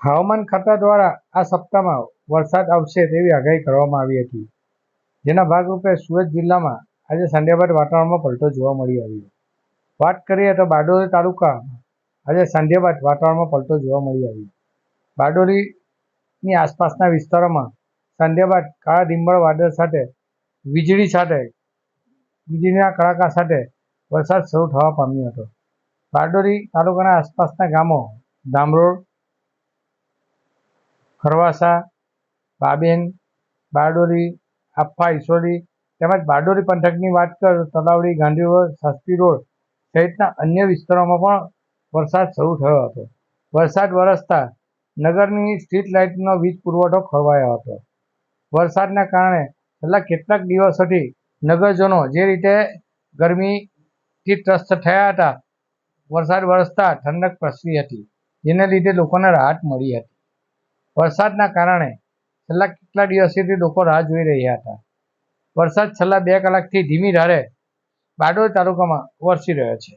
હવામાન ખાતા દ્વારા આ સપ્તાહમાં વરસાદ આવશે તેવી આગાહી કરવામાં આવી હતી. જેના ભાગરૂપે સુરત જિલ્લામાં આજે સાંધ્યા બાદ વાતાવરણમાં પલટો જોવા મળી આવ્યો. વાત કરીએ તો બારડોલી તાલુકા આજે સાંધ્યા બાદ વાતાવરણમાં પલટો જોવા મળી આવ્યો. બારડોલીની આસપાસના વિસ્તારોમાં સાંધ્યા બાદ કાળા ડિંબર વાદળ સાથે, વીજળી સાથે, વીજળીના કડાકા સાથે વરસાદ શરૂ થવા પામ્યો હતો. બારડોલી તાલુકાના આસપાસના ગામો ધામરોડ ખરવાસા બાબેન, બારડોલી આફા ઈસોલી તેમજ બારડોલી પંથકની વાત કર, તલાવડી, ગાંધીનગર શાસ્ત્રી રોડ સહિતના અન્ય વિસ્તારોમાં પણ વરસાદ શરૂ થયો હતો. વરસાદ વરસતા નગરની સ્ટ્રીટ લાઇટનો વીજ પુરવઠો ખોરવાયો હતો. વરસાદના કારણે છેલ્લા કેટલાક દિવસોથી નગરજનો જે રીતે ગરમીથી ત્રસ્ત થયા હતા, વરસાદ વરસતા ઠંડક પ્રસરી હતી, જેને લીધે લોકોને રાહત મળી હતી. વરસાદના કારણે છેલ્લા કેટલા દિવસથી લોકો રાહ જોઈ રહ્યા હતા. વરસાદ છેલ્લા બે કલાકથી ધીમી ધારે બારડોલી તાલુકામાં વરસી રહ્યો છે.